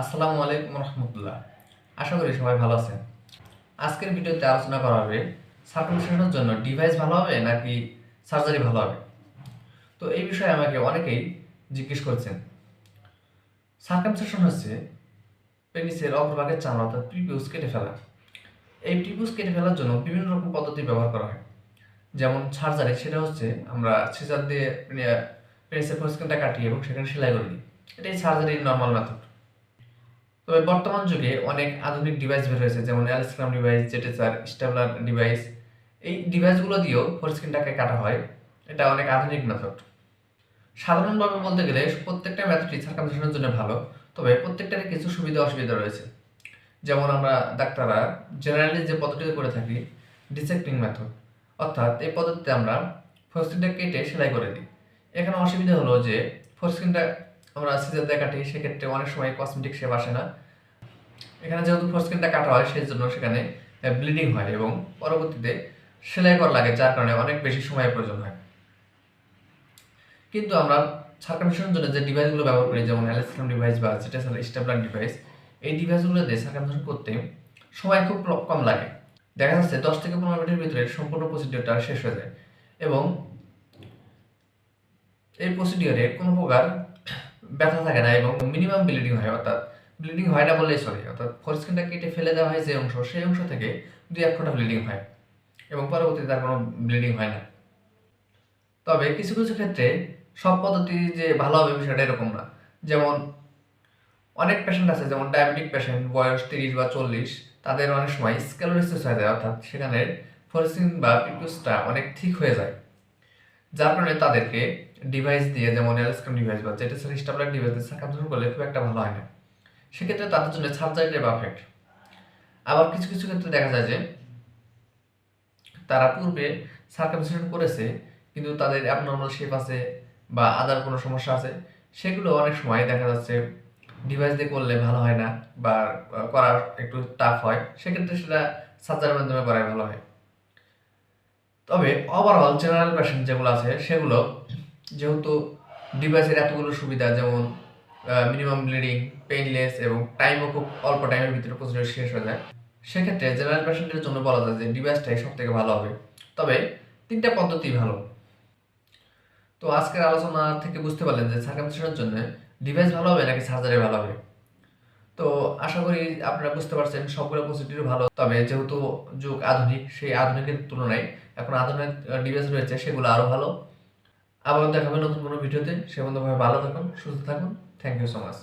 আসসালামু আলাইকুম রহমতুল্লাহ। আশা করি সবাই ভালো আছেন। আজকের ভিডিওতে আলোচনা করা হবে সার্কামসিশনের জন্য ডিভাইস ভালো হবে নাকি সার্জারি ভালো হবে? তো এই বিষয়ে আমাকে অনেকেই জিজ্ঞেস করছেন। সার্কামসিশন হচ্ছে পেনিসের অগ্রভাগের চামড়া অর্থাৎ প্রিপিউস কেটে ফেলা। এই প্রিপিউস কেটে ফেলার জন্য বিভিন্ন রকম পদ্ধতি ব্যবহার করা হয়। যেমন সার্জারি সেটা হচ্ছে আমরা সিজার দিয়ে পেনিসের ফোস্কিনটা কাটিয়ে এবং সেখানে সেলাই করে দিই। এটাই সার্জারির নর্মাল মেথড তবে বর্তমান যুগে অনেক আধুনিক ডিভাইস বের হয়েছে, যেমন অ্যালস্ক্রাম ডিভাইস জেটেসার স্টেবলার ডিভাইস এই ডিভাইসগুলো দিয়েও ফোরস্কিনটাকে কাটা হয়। এটা অনেক আধুনিক মেথড সাধারণভাবে বলতে গেলে প্রত্যেকটা মেথডই সার্কামসিশনের জন্য ভালো, তবে প্রত্যেকটারই কিছু সুবিধা অসুবিধা রয়েছে। যেমন আমরা ডাক্তাররা জেনারেলি যে পদ্ধতি করে থাকি ডিসেক্টিং মেথড অর্থাৎ এই পদ্ধতিতে আমরা ফোরস্কিনটা কেটে সেলাই করে দিই। এখানে অসুবিধা হলো যে ফোরস্কিনটা আমরা সিজার দিয়ে কাটি, সেক্ষেত্রে অনেক সময় কসমেটিক শেপ আসে না। এখানে যেহেতু ফোরস্কিনটা কাটা হয় সেই জন্য সেখানে ব্লিডিং হয় এবং পরবর্তীতে সেলাই করা লাগে, যার কারণে অনেক বেশি সময়ের প্রয়োজন হয়। কিন্তু আমরা সার্কামশনের জন্য যে ডিভাইসগুলো ব্যবহার করি, যেমন অ্যালেস্ট্রাম ডিভাইস বা যেটা স্টেবলার ডিভাইস এই ডিভাইসগুলো দিয়ে সার্কামশন করতে সময় খুব কম লাগে। দেখা যাচ্ছে দশ থেকে পনেরো মিনিটের ভিতরে সম্পূর্ণ প্রসিডিওরটা শেষ হয়ে যায় এবং এই প্রসিডিওরে কোনো প্রকার ব্যথা থাকে না এবং মিনিমাম ব্লিডিং হয়, অর্থাৎ ব্লিডিং হয় না বললেই চলে, অর্থাৎ ফোরস্কিনটা কেটে ফেলে দেওয়া হয় যে অংশ, সেই অংশ থেকে দুই এক ফোঁটা ব্লিডিং হয় এবং পরবর্তীতে তার কোনো ব্লিডিং হয় না। তবে কিছু কিছু ক্ষেত্রে সব পদ্ধতি যে ভালো হবে বিষয়টা এরকম না। যেমন অনেক পেশেন্ট আছে, যেমন ডায়াবেটিক পেশেন্ট বয়স তিরিশ বা চল্লিশ, তাদের অনেক সময় স্ক্যালোরিসিস হয়ে যায়, অর্থাৎ সেখানে ফোরস্কিন বা পিকুসটা অনেক ঠিক হয়ে যায়। যার কারণে তাদেরকে ডিভাইস দিয়ে, যেমন এলস্কাম ডিভাইস বা যেটা স্টাবলার ডিভাইস দিয়ে সার্কামসিশন করলে খুব একটা ভালো হয় না। সেক্ষেত্রে তাদের জন্য সার্জারিটা পারফেক্ট আবার কিছু কিছু ক্ষেত্রে দেখা যায় যে তারা পূর্বে সার্কামসিশন করেছে, কিন্তু তাদের অ্যাবনর্মাল শেপ আছে বা আদার কোনো সমস্যা আছে, সেগুলো অনেক সময় দেখা যাচ্ছে ডিভাইস দিয়ে করলে ভালো হয় না বা করার একটু টাফ হয়। সেক্ষেত্রে সেটা সার্জারির মাধ্যমে করাই ভালো হয়। তবে ওভারঅল জেনারেল পেশেন্ট যেগুলো আছে, সেগুলো যেহেতু ডিভাইসের এতগুলো সুবিধা, যেমন মিনিমাম ব্লিডিং পেইনলেস এবং টাইমও খুব অল্প টাইমের ভিতরে প্রসিডিউর শেষ হয়ে যায়, সেক্ষেত্রে জেনারেল পেশেন্টের জন্য বলা যায় যে ডিভাইসটাই সব থেকে ভালো হবে। তবে তিনটা পদ্ধতি ভালো। তো আজকের আলোচনা থেকে বুঝতে পারলেন যে সার্কামসিশনের জন্য ডিভাইস ভালো হবে নাকি সার্জারি ভালো হবে? তো আশা করি আপনারা বুঝতে পারছেন সবগুলো প্রস্তুতির ভালো। তবে যেহেতু যুগ আধুনিক, সেই আধুনিকের তুলনায় এখন আধুনিক ডিভাইস রয়েছে, সেগুলো আরও ভালো। আবার দেখাবেন নতুন কোনো ভিডিওতে। সে ভাবে ভালো থাকুন, সুস্থ থাকুন। Thank you so much